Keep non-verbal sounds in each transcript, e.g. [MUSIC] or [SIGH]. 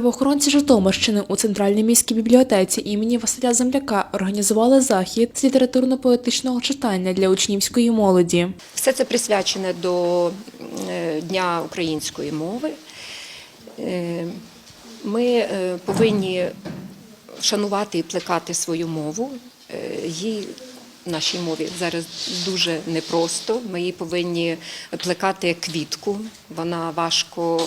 Правоохоронці Житомирщини у центральній міській бібліотеці імені Василя Земляка організували захід з літературно-поетичного читання для учнівської молоді. Все це присвячене до е, Дня української мови. Е, Ми е, повинні шанувати і плекати свою мову. Їй нашій мові зараз дуже непросто. Ми її повинні плекати квітку. Вона важко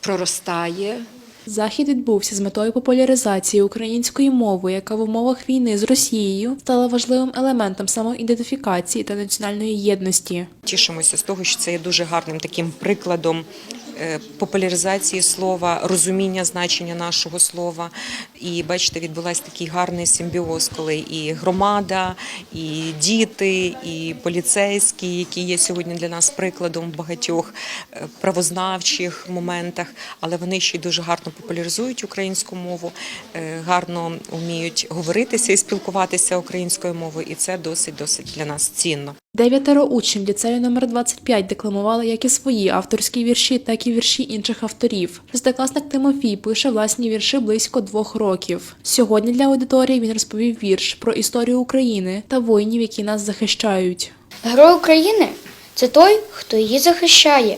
проростає. Захід відбувся з метою популяризації української мови, яка в умовах війни з Росією стала важливим елементом самоідентифікації та національної єдності. Тішимося з того, що це є дуже гарним таким прикладом е, популяризації слова, розуміння значення нашого слова. І бачите, відбулася такий гарний симбіоз, коли і громада, і діти, і поліцейські, які є сьогодні для нас прикладом в багатьох е, правознавчих моментах, але вони ще й дуже гарно популяризують українську мову, е, гарно вміють говоритися і спілкуватися українською мовою, і це досить досить для нас цінно. Дев'ятеро учнів ліцею номер 25 декламували як і свої авторські вірші, так і вірші інших авторів. Шестикласник Тимофій пише власні вірші близько двох років. Сьогодні для аудиторії він розповів вірш про історію України та воїнів, які нас захищають. Герой України це той, хто її захищає,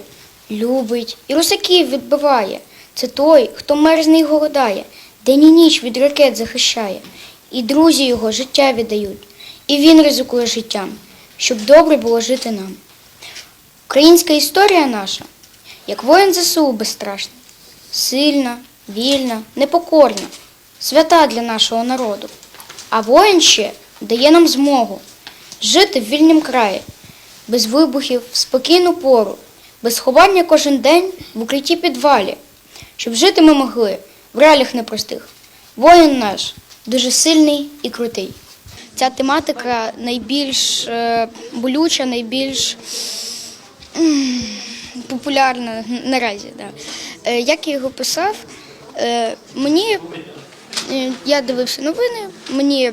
любить і русаків відбиває. Це той, хто мерзне і голодає, день і ніч від ракет захищає. І друзі його життя віддають, і він ризикує життям, щоб добре було жити нам. Українська історія наша, як воїн ЗСУ безстрашний, сильна, вільна, непокорна, свята для нашого народу. А воїн ще дає нам змогу жити в вільнім краї, без вибухів, в спокійну пору, без ховання кожен день в укритті підвалі, щоб жити ми могли в реаліях непростих. Воїн наш дуже сильний і крутий. Ця тематика найбільш е, болюча, найбільш популярна наразі. Да. Е, як я його писав, е, мені я дивився новини, мені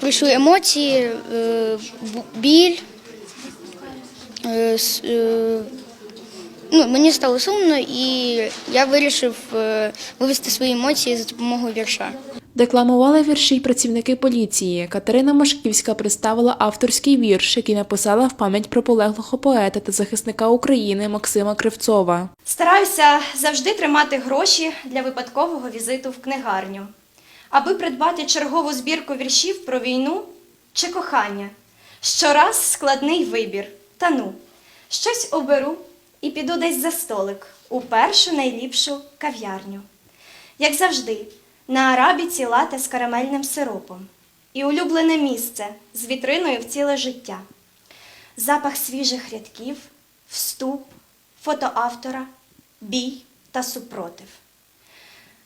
прийшли емоції, е, біль. Е, е, Ну, мені стало сумно, і я вирішив е, вивести свої емоції за допомогою вірша. Декламували вірші й працівники поліції. Катерина Машківська представила авторський вірш, який написала в пам'ять про полеглого поета та захисника України Максима Кривцова. Стараюся завжди тримати гроші для випадкового візиту в книгарню, аби придбати чергову збірку віршів про війну чи кохання. Щораз складний вибір. Та ну, щось оберу і піду десь за столик у першу найліпшу кав'ярню. Як завжди, на арабіці лате з карамельним сиропом і улюблене місце з вітриною в ціле життя. Запах свіжих рядків, вступ, фото автора, бій та супротив.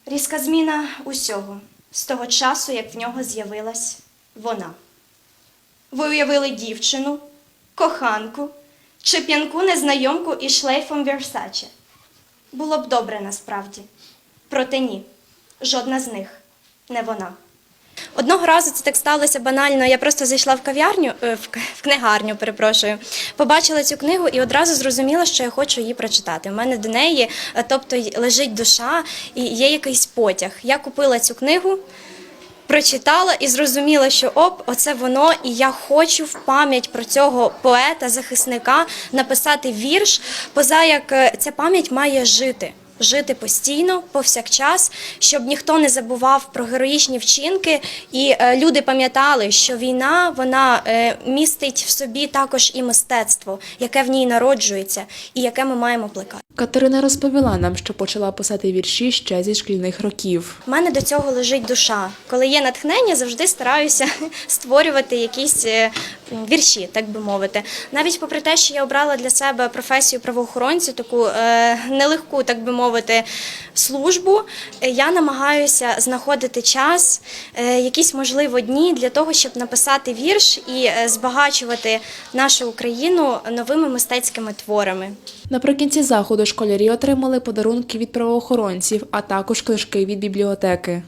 Різка зміна усього з того часу, як в нього з'явилась вона. Ви уявили дівчину, коханку чи п'янку незнайомку із шлейфом Версаче. Було б добре насправді. Проте ні, жодна з них не вона. Одного разу це так сталося банально. Я просто зайшла в кав'ярню, е, в книгарню, перепрошую, побачила цю книгу і одразу зрозуміла, що я хочу її прочитати. У мене до неї, е, тобто, лежить душа і є якийсь потяг. Я купила цю книгу. Прочитала і зрозуміла, що оп, оце воно, і я хочу в пам'ять про цього поета, захисника написати вірш, поза як е, ця пам'ять має жити. Жити постійно, повсякчас, щоб ніхто не забував про героїчні вчинки, і е, люди пам'ятали, що війна вона е, містить в собі також і мистецтво, яке в ній народжується, і яке ми маємо плекати. Катерина розповіла нам, що почала писати вірші ще зі шкільних років. У мене до цього лежить душа. Коли є натхнення, завжди стараюся [LAUGHS] створювати якісь е, вірші, так би мовити. Навіть попри те, що я обрала для себе професію правоохоронця, таку е, нелегку, так би мовити, службу, е, я намагаюся знаходити час, якісь можливо дні для того, щоб написати вірш і збагачувати нашу Україну новими мистецькими творами. Наприкінці заходу школярі отримали подарунки від правоохоронців, а також книжки від бібліотеки.